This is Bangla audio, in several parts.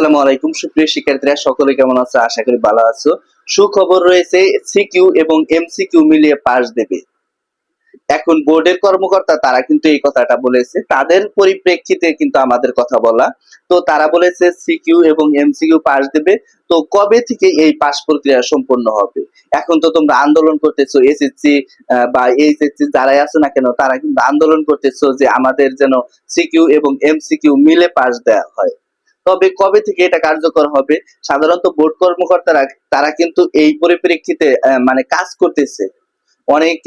আসসালামু আলাইকুম। সুপ্রিয় শিক্ষার্থীরা, সকলে কেমন আছো? আশা করি ভালো আছো। সুখবর রয়েছে সিকিউ এবং এমসিকিউ মিলিয়ে পাস দেবে। এখন বোর্ডের কর্মকর্তা, তারা কিন্তু এই কথাটা বলেছে। তাদের পরিপ্রেক্ষিতে কিন্তু আমাদের কথা বলা। তো তারা বলেছে সিকিউ এবং এমসিকিউ পাস দেবে। তো কবে থেকে এই পাস প্রক্রিয়া সম্পন্ন হবে? এখন তো তোমরা আন্দোলন করতেছো এসএসসি বা এইচএসসি যারাই আছে না কেন, তারা কিন্তু আন্দোলন করতেছো যে আমাদের যেন সিকিউ এবং এমসিকিউ মিলে পাস দেওয়া হয়। তবে কবে থেকে এটা কার্যকর হবে? সাধারণত বোর্ড কর্মকর্তারা, তারা কিন্তু এই পরিপ্রেক্ষিতে মানে কাজ করতেছে। অনেক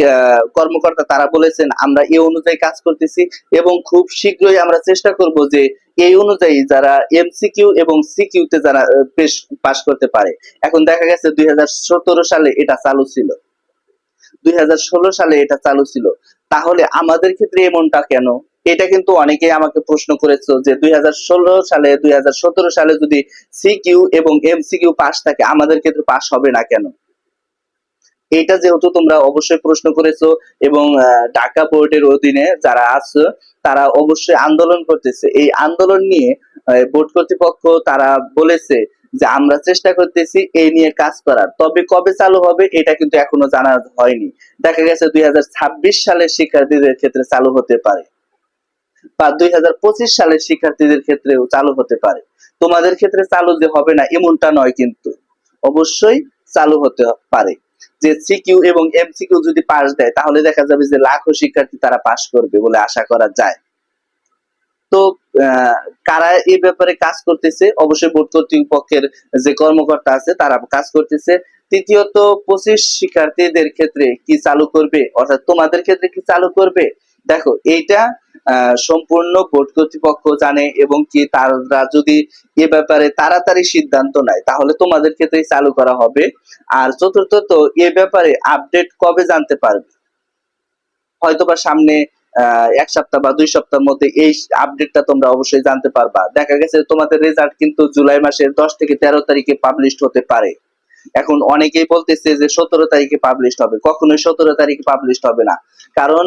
কর্মকর্তা তারা বলেছেন, আমরা এই অনুযায়ী কাজ করতেছি এবং খুব শীঘ্রই আমরা চেষ্টা করব যে এই অনুযায়ী যারা এমসিকিউ এবং সিকিউ তে যারা পেশ, পাশ করতে পারে। এখন দেখা গেছে দুই হাজার সতেরো সালে এটা চালু ছিল। দুই হাজার ষোলো সালে এটা চালু ছিল। তাহলে আমাদের ক্ষেত্রে এমনটা কেন? এটা কিন্তু অনেকেই আমাকে প্রশ্ন করেছ যে দুই হাজার ষোলো সালে, দুই হাজার সতেরো সালে যদি সিকিউ এবং এমসিকিউ পাস থাকে, আমাদের ক্ষেত্রে পাস হবে না কেন? এটা যেহেতু তোমরা অবশ্যই প্রশ্ন করেছ এবং ঢাকা বোর্ডের অধীনে যারা আছে, তারা অবশ্যই আন্দোলন করতেছে। এই আন্দোলন নিয়ে বোর্ড কর্তৃপক্ষ তারা বলেছে যে আমরা চেষ্টা করতেছি এই নিয়ে কাজ করার। তবে কবে চালু হবে এটা কিন্তু এখনও জানা হয়নি। দেখা গেছে দুই হাজার ছাব্বিশ সালে শিক্ষার্থীদের ক্ষেত্রে চালু হতে পারে। বা দুই সালের শিক্ষার্থীদের ক্ষেত্রেও চালু হতে পারে। তোমাদের ক্ষেত্রে চালু যে হবে না, এমনটা নয় কিন্তু। অবশ্যই চালু হতে পারে। যে সিকিউ এবং এমসিকিউ যদি পাস দেয়, তাহলে দেখা যাবে যে লাখো শিক্ষার্থী তারা পাস করবে বলে আশা করা যায়। তো কারা এই ব্যাপারে কাজ করতেছে? অবশ্যই বোর্ড কর্তৃপক্ষের যে কর্মকর্তা আছে, তারা কাজ করতেছে। তৃতীয়ত, পঁচিশ শিক্ষার্থীদের ক্ষেত্রে কি চালু করবে? অর্থাৎ তোমাদের ক্ষেত্রে কি চালু করবে? দেখো, এইটা সম্পূর্ণ বোর্ড কর্তৃপক্ষ জানে এবং কি তারা যদি এ ব্যাপারে তাড়াতাড়ি সিদ্ধান্ত নেয়, তাহলে তোমাদের ক্ষেত্রেই চালু করা হবে। আর চতুর্থত এ ব্যাপারে আপডেট কবে জানতে পারবে? হয়তোবা সামনে এক সপ্তাহ বা দুই সপ্তাহের মধ্যে এই আপডেটটা তোমরা অবশ্যই জানতে পারবা। দেখা গেছে তোমাদের রেজাল্ট কিন্তু জুলাই মাসের দশ থেকে তেরো তারিখে পাবলিশ হতে পারে। এখন অনেকেই বলতেছে যে সতেরো তারিখে পাবলিশ হবে। কখনোই সতেরো তারিখে পাবলিশ হবে না। কারণ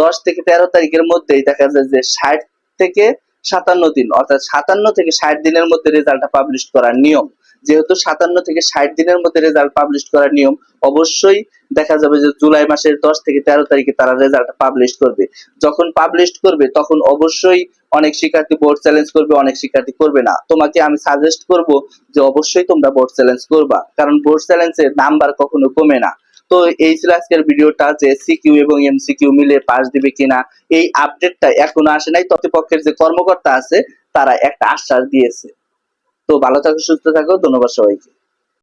দশ থেকে তেরো তারিখের মধ্যেই দেখা যায় যে ষাট থেকে সাতান্ন দিন, অর্থাৎ সাতান্ন থেকে ষাট দিনের মধ্যে রেজাল্টটা পাবলিশ করার নিয়ম। যেহেতু সাতান্ন থেকে ষাট দিনের মধ্যে রেজাল্ট পাবলিশ করার নিয়ম, অবশ্যই দেখা যাবে যে জুলাই মাসের দশ থেকে তেরো তারিখে তারা রেজাল্ট পাবলিশ করবে। যখন পাবলিশ করবে, তখন অবশ্যই অনেক শিক্ষার্থী বোর্ড চ্যালেঞ্জ করবে, অনেক শিক্ষার্থী করবে না। তোমাকে আমি সাজেস্ট করব যে অবশ্যই তোমরা বোর্ড চ্যালেঞ্জ করবা, কারণ বোর্ড চ্যালেঞ্জের নাম্বার কখনো কমে না। তো এই ছিল আজকের ভিডিওটা যে সিকিউ এবং এমসিকিউ মিলে পাস দিবে কিনা, এই আপডেটটা এখনও আসে নাই। ততপক্ষের যে কর্মকর্তা আছে, তারা একটা আশ্বাস দিয়েছে। তো ভালো থাকো, সুস্থ থাকো, ধন্যবাদ সবাইকে।